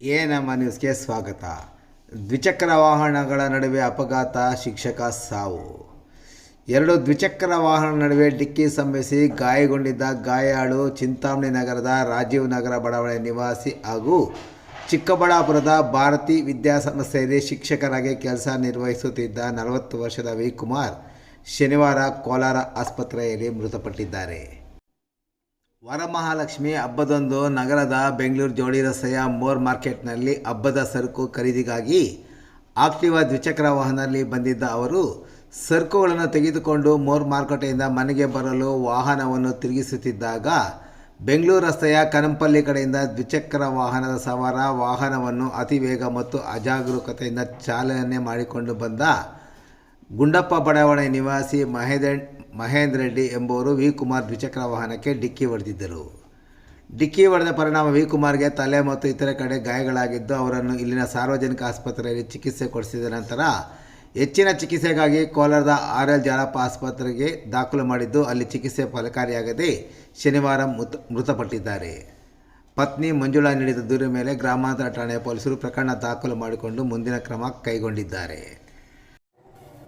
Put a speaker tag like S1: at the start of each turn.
S1: A ನಮ್ಮ ಸ್ವಾಗತ. ದ್ವಿಚಕ್ರ ವಾಹನಗಳ ನಡುವೆ ಅಪಘಾತ, ಶಿಕ್ಷಕ ಸಾವು. ಎರಡು ದ್ವಿಚಕ್ರ ವಾಹನ ನಡುವೆ ಡಿಕ್ಕಿ ಸಂಭವಿಸಿ ಗಾಯಗೊಂಡಿದ್ದ ಗಾಯಾಳು ಚಿಂತಾಮಣಿ ನಗರದ ರಾಜೀವ್ ನಗರ ಬಡಾವಣೆ ನಿವಾಸಿ ಹಾಗೂ ಚಿಕ್ಕಬಳ್ಳಾಪುರದ ಭಾರತಿ ವಿದ್ಯಾಸಂಸ್ಥೆಯಲ್ಲಿ ಶಿಕ್ಷಕರಾಗಿ ಕೆಲಸ ನಿರ್ವಹಿಸುತ್ತಿದ್ದ ನಲವತ್ತು ವರ್ಷದ ವಿ ಕುಮಾರ್ ಶನಿವಾರ ಕೋಲಾರ ಆಸ್ಪತ್ರೆಯಲ್ಲಿ ಮೃತಪಟ್ಟಿದ್ದಾರೆ. ವರಮಹಾಲಕ್ಷ್ಮಿ ಹಬ್ಬದಂದು ನಗರದ ಬೆಂಗಳೂರು ಜೋಡಿ ರಸ್ತೆಯ ಮೋರ್ ಮಾರ್ಕೆಟ್ನಲ್ಲಿ ಹಬ್ಬದ ಸರಕು ಖರೀದಿಗಾಗಿ ಆಕ್ಟಿವಾ ದ್ವಿಚಕ್ರ ವಾಹನದಲ್ಲಿ ಬಂದಿದ್ದ ಅವರು, ಸರಕುಗಳನ್ನು ತೆಗೆದುಕೊಂಡು ಮೋರ್ ಮಾರುಕಟ್ಟೆಯಿಂದ ಮನೆಗೆ ಬರಲು ವಾಹನವನ್ನು ತಿರುಗಿಸುತ್ತಿದ್ದಾಗ ಬೆಂಗಳೂರು ರಸ್ತೆಯ ಕನಂಪಲ್ಲಿ ಕಡೆಯಿಂದ ದ್ವಿಚಕ್ರ ವಾಹನದ ಸವಾರ ವಾಹನವನ್ನು ಅತಿ ವೇಗ ಮತ್ತು ಅಜಾಗರೂಕತೆಯಿಂದ ಚಾಲನೆ ಮಾಡಿಕೊಂಡು ಬಂದ ಗುಂಡಪ್ಪ ಬಡಾವಣೆ ನಿವಾಸಿ ಮಹೇಂದ್ರ ಮಹೇಂದ್ರ ರೆಡ್ಡಿ ಎಂಬುವರು ವಿ. ಕುಮಾರ್ ದ್ವಿಚಕ್ರ ವಾಹನಕ್ಕೆ ಡಿಕ್ಕಿ ಹೊಡೆದಿದ್ದರು. ಡಿಕ್ಕಿ ಹೊಡೆದ ಪರಿಣಾಮ ವಿ. ಕುಮಾರ್ಗೆ ತಲೆ ಮತ್ತು ಇತರೆ ಕಡೆ ಗಾಯಗಳಾಗಿದ್ದು ಅವರನ್ನು ಇಲ್ಲಿನ ಸಾರ್ವಜನಿಕ ಆಸ್ಪತ್ರೆಯಲ್ಲಿ ಚಿಕಿತ್ಸೆ ಕೊಡಿಸಿದ ನಂತರ ಹೆಚ್ಚಿನ ಚಿಕಿತ್ಸೆಗಾಗಿ ಕೋಲಾರದ ಆರ್ ಎಲ್ ಜಾಲಪ್ಪ ಆಸ್ಪತ್ರೆಗೆ ದಾಖಲು ಮಾಡಿದ್ದು ಅಲ್ಲಿ ಚಿಕಿತ್ಸೆ ಫಲಕಾರಿಯಾಗದೆ ಶನಿವಾರ ಮೃತ, ಮೃತಪಟ್ಟಿದ್ದಾರೆ. ಪತ್ನಿ ಮಂಜುಳಾ ನೀಡಿದ ದೂರಿನ ಮೇಲೆ ಗ್ರಾಮಾಂತರ ಠಾಣೆಯ ಪೊಲೀಸರು ಪ್ರಕರಣ ದಾಖಲು ಮಾಡಿಕೊಂಡು ಮುಂದಿನ ಕ್ರಮ ಕೈಗೊಂಡಿದ್ದಾರೆ.